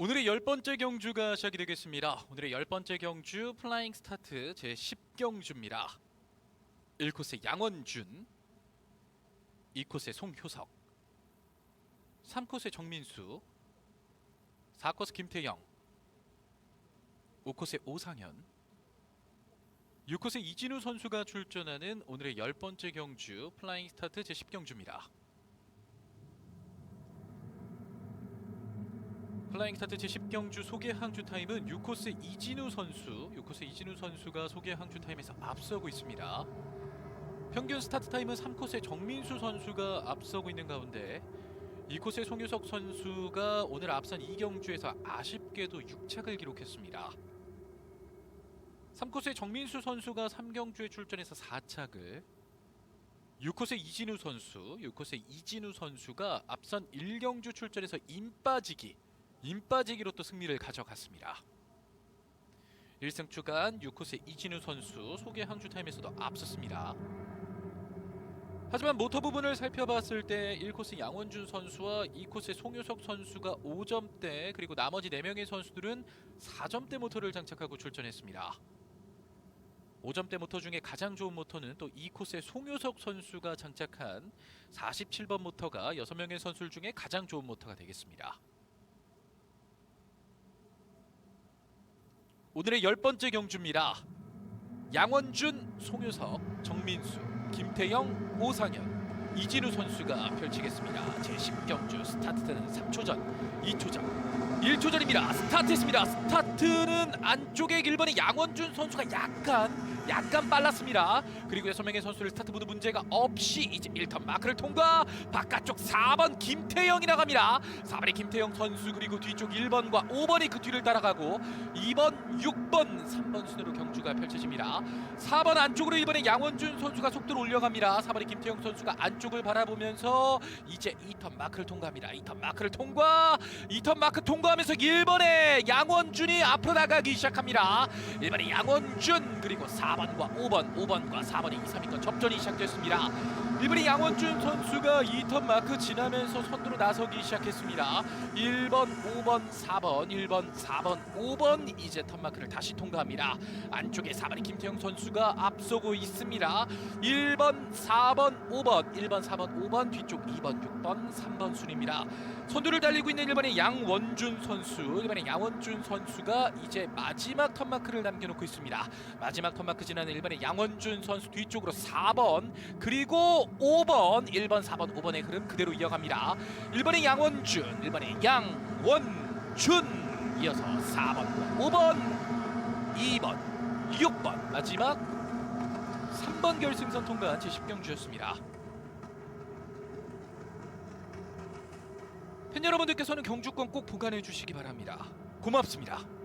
오늘의 열 번째 경주가 시작이 되겠습니다. 오늘의 열 번째 경주 플라잉 스타트 제 10경주입니다. 1코스의 양원준, 2코스의 송효석, 3코스의 정민수, 4코스 김태영, 5코스의 오상현, 6코스의 이진우 선수가 출전하는 오늘의 열 번째 경주 플라잉 스타트 제 10경주입니다. 플라잉 스타트 제10경주 소개 항주 타임은 6코스 이진우 선수, 6코스 이진우 선수가 소개 항주 타임에서 앞서고 있습니다. 평균 스타트 타임은 3코스의 정민수 선수가 앞서고 있는 가운데 2코스의 송유석 선수가 오늘 앞선 2경주에서 아쉽게도 6착을 기록했습니다. 3코스의 정민수 선수가 3경주에 출전해서 4착을 6코스의 이진우 선수, 6코스의 이진우 선수가 앞선 1경주 출전해서 인 빠지기 인빠지기로 또 승리를 가져갔습니다. 1승 추가한 6코스의 이진우 선수 소개 항주 타임에서도 앞섰습니다. 하지만 모터 부분을 살펴봤을 때 1코스 양원준 선수와 2코스의 송효석 선수가 5점대 그리고 나머지 4명의 선수들은 4점대 모터를 장착하고 출전했습니다. 5점대 모터 중에 가장 좋은 모터는 또 2코스의 송효석 선수가 장착한 47번 모터가 6명의 선수 중에 가장 좋은 모터가 되겠습니다. 오늘의 열 번째 경주입니다. 양원준, 송효석, 정민수, 김태영, 오상현, 이진우 선수가 펼치겠습니다. 제 10경주 스타트는 3초 전, 2초 전, 1초 전입니다. 스타트했습니다. 스타트는 안쪽에 1번의 양원준 선수가 약간 약간 빨랐습니다. 그리고 6명의 선수를 스타트 모두 문제가 없이 이제 1턴 마크를 통과 바깥쪽 4번 김태영이 나갑니다. 4번의 김태영 선수 그리고 뒤쪽 1번과 5번이 그 뒤를 따라가고 2번, 6번, 3번 순으로 경주가 펼쳐집니다. 4번 안쪽으로 1번의 양원준 선수가 속도를 올려갑니다. 4번의 김태영 선수가 안 쪽을 바라보면서 이제 2턴 마크를 통과합니다. 2턴 마크를 통과 2턴 마크 통과하면서 1번의 양원준이 앞으로 나가기 시작합니다. 1번의 양원준 그리고 4번과 5번, 5번과 4번의 2, 3위권 접전이 시작됐습니다. 1번의 양원준 선수가 2턴 마크 지나면서 선두로 나서기 시작했습니다. 1번, 5번, 4번, 1번, 4번, 5번 이제 턴 마크를 다시 통과합니다. 안쪽에 4번의 김태형 선수가 앞서고 있습니다. 1번, 4번, 5번, 1번, 4번, 5번 뒤쪽 2번, 6번, 3번 순입니다. 선두를 달리고 있는 1번의 양원준 선수, 1번의 양원준 선수가 이제 마지막 턴 마크를 남겨놓고 있습니다. 마지막 턴 마크 지나는 1번의 양원준 선수 뒤쪽으로 4번 그리고 5번, 1번, 4번, 5번의 흐름 그대로 이어갑니다. 1번의 양원준, 1번의 양원준 이어서 4번, 5번, 2번, 6번 마지막 3번 결승선 통과한 제10경주였습니다. 팬 여러분들께서는 경주권 꼭 보관해 주시기 바랍니다. 고맙습니다.